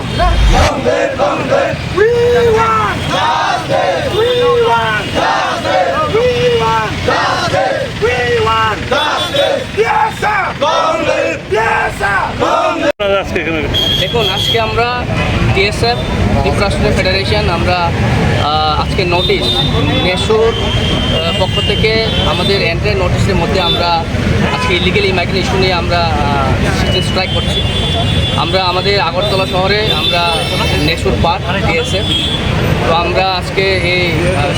lang. দেখুন, আজকে আমরা টিএসএফ ত্রিপুরাষ্ট্রীয় ফেডারেশন, আমরা আজকে নোটিশ নেশুর পক্ষ থেকে আমাদের এন্ট্রি নোটিশের মধ্যে আমরা আজকে ইলিগেল ইমাইগ্রেশন ইস্যু নিয়ে আমরা স্ট্রাইক করছি। আমরা আমাদের আগরতলা শহরে আমরা নেশুর পার্ক, টিএসএফ। তো আমরা আজকে এই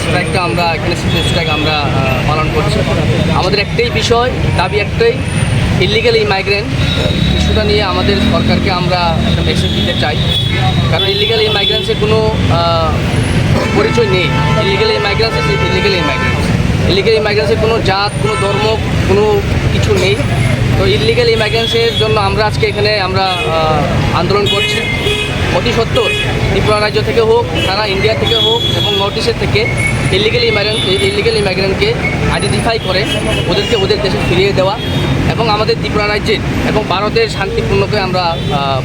স্ট্রাইকটা আমরা এখানে স্ট্রাইক আমরা পালন করছি। আমাদের একটাই বিষয়, দাবি একটাই ইলিগেল ইমাইগ্রেন্ট ইস্যুটা নিয়ে আমাদের সরকারকে আমরা একটা মেসেজ দিতে চাই। কারণ ইলিগাল এই ইমাইগ্রেন্টসের কোনো পরিচয় নেই। Illegal immigrants illegal immigrants illegal ইমাইগ্রেন্টসের কোনো জাত, কোনো ধর্ম, কোনো কিছু নেই। তো ইলিগেল ইমাইগ্রেন্টসের জন্য আমরা আজকে এখানে আমরা আন্দোলন করছি। অতি সত্তর। ত্রিপুরা রাজ্য থেকে হোক সারা ইন্ডিয়া থেকে হোক এবং নর্থ ইস্টের থেকে ইলিগেল ইমাইগ্রেন্ট ইলিগেল ইমাইগ্রেন্টকে আইডেন্টিফাই করে ওদেরকে ওদের দেশে ফিরিয়ে দেওয়া এবং আমাদের ত্রিপুরা রাজ্যের এবং ভারতের শান্তিপূর্ণকে আমরা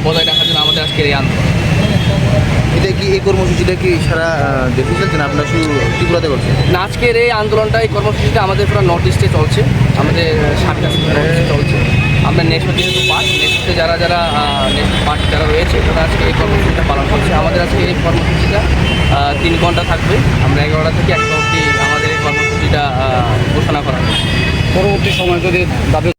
বজায় রাখার জন্য আমাদের আজকের এই আন্দোলন। এটা কি এই কর্মসূচিটা কি সারা দেশে চলছে না আপনার শুধু ত্রিপুরাতে করছেন? না, আজকের এই আন্দোলনটা এই কর্মসূচিটা আমাদের পুরো নর্থ ইস্টে চলছে। আমাদের সাতটা আমরা নেক্সট যেহেতু পার্ট নেক্সটে যারা যারা নেক্সট পার্ট যারা রয়েছে, তারা আজকে এই কর্মসূচিটা পালন করছে। আমাদের আজকে এই কর্মসূচিটা তিন ঘণ্টা থাকবে। আমরা এগারোটা থেকে একটা অবধি আমাদের এই কর্মসূচিটা ঘোষণা করা পরবর্তী সময় যদি দাবি